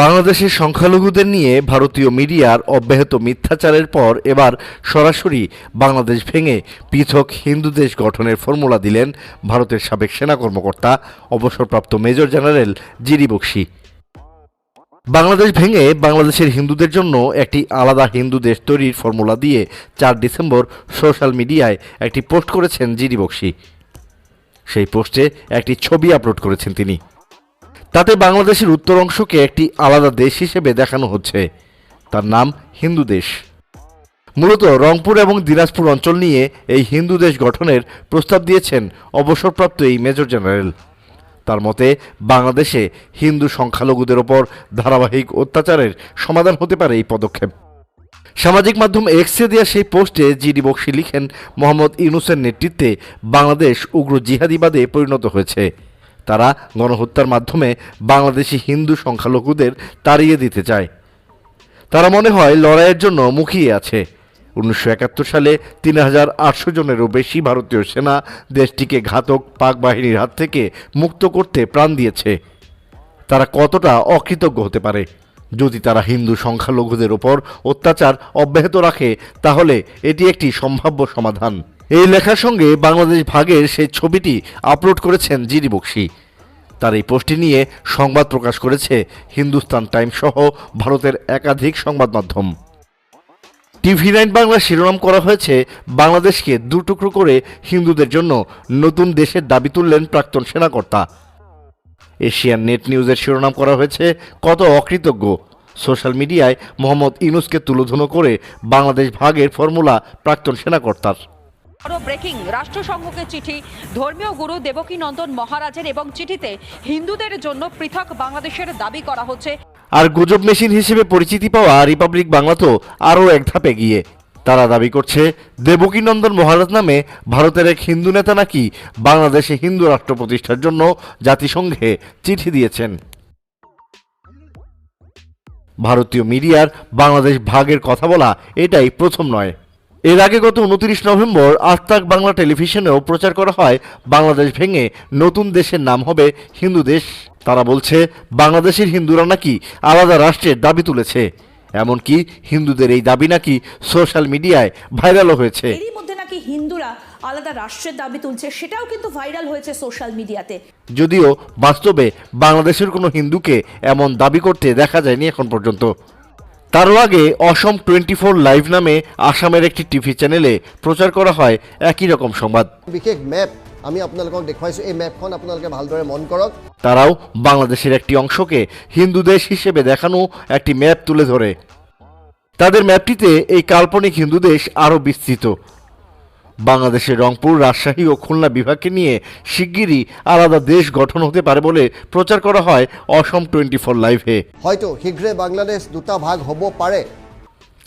বাংলাদেশের সংখ্যালঘুদের নিয়ে ভারতীয় মিডিয়ার অব্যাহত মিথ্যাচারের পর এবার সরাসরি বাংলাদেশ ভেঙে পৃথক হিন্দু দেশ গঠনের ফর্মুলা দিলেন ভারতের সাবেক সেনা কর্মকর্তা, অবসরপ্রাপ্ত মেজর জেনারেল জিরি বক্সি। বাংলাদেশ ভেঙে বাংলাদেশের হিন্দুদের জন্য একটি আলাদা হিন্দু দেশ তৈরির ফর্মুলা দিয়ে চার ডিসেম্বর সোশ্যাল মিডিয়ায় একটি পোস্ট করেছেন জিরি বক্সি। সেই পোস্টে একটি ছবি আপলোড করেছেন তিনি। তাতে বাংলাদেশের উত্তর অংশকে একটি আলাদা দেশ হিসেবে দেখানো হচ্ছে। তার নাম হিন্দু দেশ। মূলত রংপুর এবং দিনাজপুর অঞ্চল নিয়ে এই হিন্দু দেশ গঠনের প্রস্তাব দিয়েছেন অবসরপ্রাপ্ত এই মেজর জেনারেল। তার মতে, বাংলাদেশে হিন্দু সংখ্যালঘুদের ওপর ধারাবাহিক অত্যাচারের সমাধান হতে পারে এই পদক্ষেপ। সামাজিক মাধ্যম এক্সে দেওয়া সেই পোস্টে জিডি বক্সি লিখেন মোহাম্মদ ইউনুসের নেতৃত্বে বাংলাদেশ উগ্র জিহাদিবাদে পরিণত হয়েছে। তারা গণহত্যার মাধ্যমে বাংলাদেশি হিন্দু সংখ্যালঘুদের তাড়িয়ে দিতে চায়। তারা মনে হয় লড়াইয়ের জন্য মুখিয়ে আছে। উনিশশো একাত্তর সালে তিন হাজার আটশো জনেরও বেশি ভারতীয় সেনা দেশটিকে ঘাতক পাক বাহিনীর হাত থেকে মুক্ত করতে প্রাণ দিয়েছে। তারা কতটা অকৃতজ্ঞ হতে পারে? যদি তারা হিন্দু সংখ্যালঘুদের ওপর অত্যাচার অব্যাহত রাখে, তাহলে এটি একটি সম্ভাব্য সমাধান। এই লেখার সঙ্গে বাংলাদেশ ভাগের সেই ছবিটি আপলোড করেছেন জিরি বক্সি। তার এই পোস্টটি নিয়ে সংবাদ প্রকাশ করেছে হিন্দুস্তান টাইমস সহ ভারতের একাধিক সংবাদ মাধ্যম। টিভি নাইন বাংলা শিরোনাম করা হয়েছে, বাংলাদেশকে দুটুকরো করে হিন্দুদের জন্য নতুন দেশের দাবি তুললেন প্রাক্তন সেনাকর্তা। এশিয়ান নেট নিউজের শিরোনাম করা হয়েছে, কত অকৃতজ্ঞ। সোশ্যাল মিডিয়ায় মোহাম্মদ ইনুসকে তুলোধনো করে বাংলাদেশ ভাগের ফর্মুলা প্রাক্তন সেনাকর্তার। বড় ব্রেকিং। রাষ্ট্রসংঘকে চিঠি। ধর্মীয় গুরু দেবকী নন্দন মহারাজের এবং চিঠিতে হিন্দুদের জন্য পৃথক বাংলাদেশের দাবি করা হচ্ছে। আর গুজব মেশিন হিসেবে পরিচিতি পাওয়া রিপাবলিক বাংলা তো আরও এক ধাপে গিয়ে তারা দাবি করছে, দেবকীনন্দন মহারাজ নামে ভারতের এক হিন্দু নেতা নাকি বাংলাদেশে হিন্দু রাষ্ট্র প্রতিষ্ঠার জন্য জাতিসংঘে চিঠি দিয়েছেন। ভারতীয় মিডিয়ার বাংলাদেশ ভাগের কথা বলা এটাই প্রথম নয়। এর আগে গত উনত্রিশ নভেম্বর আস্তাক বাংলা টেলিভিশনেও প্রচার করা হয় বাংলাদেশ ভেঙে নতুন দেশের নাম হবে হিন্দু দেশ। তারা বলছে বাংলাদেশের হিন্দুরা নাকি আলাদা রাষ্ট্রের দাবি তুলেছে। এমনকি হিন্দুদের এই দাবি নাকি সোশ্যাল মিডিয়ায় ভাইরালও হয়েছে। এরই মধ্যে নাকি হিন্দুরা আলাদা রাষ্ট্রের দাবি তুলছে সেটাও কিন্তু ভাইরাল হয়েছে সোশ্যাল মিডিয়াতে। যদিও বাস্তবে বাংলাদেশের কোনো হিন্দুকে এমন দাবি করতে দেখা যায়নি এখন পর্যন্ত। তারও আগে অসম টোয়েন্টি ফোর লাইভ নামে আসামের একটি টিভি চ্যানেলে প্রচার করা হয় একই রকম সংবাদ। বিশেষ ম্যাপ আমি আপোনালোকক দেখুৱাইছোঁ। এই মেপখন আপোনালোকে ভালদৰে মন করক তারাও বাংলাদেশের একটি অংশকে হিন্দু দেশ হিসেবে দেখানো একটি ম্যাপ তুলে ধরে। তাদের ম্যাপটিতে এই কাল্পনিক হিন্দু দেশ আরও বিস্তৃত। বাংলাদেশের রংপুর রাজশাহী ও খুলনা বিভাগকে নিয়ে শিগগিরই আলাদা দেশ গঠন হতে পারে বলে প্রচার করা হয় অসম টোয়েন্টি ফোর লাইভে। হয়তো শীঘ্ৰে বাংলাদেশ দুটা ভাগ হ'ব পাৰে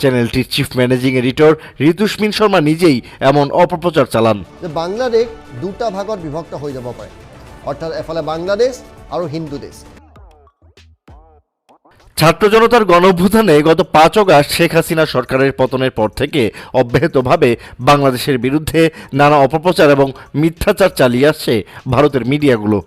চ্যানেলটির chief managing editor Ritusmin Sharma নিজেই এমন অপপ্রচার চালান। যে বাংলাদেশ দুটা ভাগত বিভক্ত হৈ যাব পাৰে অৰ্থাৎ এফালে বাংলাদেশ আৰু হিন্দু দেশ। ছাত্র জনতার গণঅভ্যুত্থানে গত পাঁচ অগাস্ট শেখ হাসিনা সরকারের পতনের পর থেকে অব্যাহতভাবে বাংলাদেশের বিরুদ্ধে নানা অপপ্রচার এবং মিথ্যাচার চালিয়ে আসছে ভারতের মিডিয়াগুলো।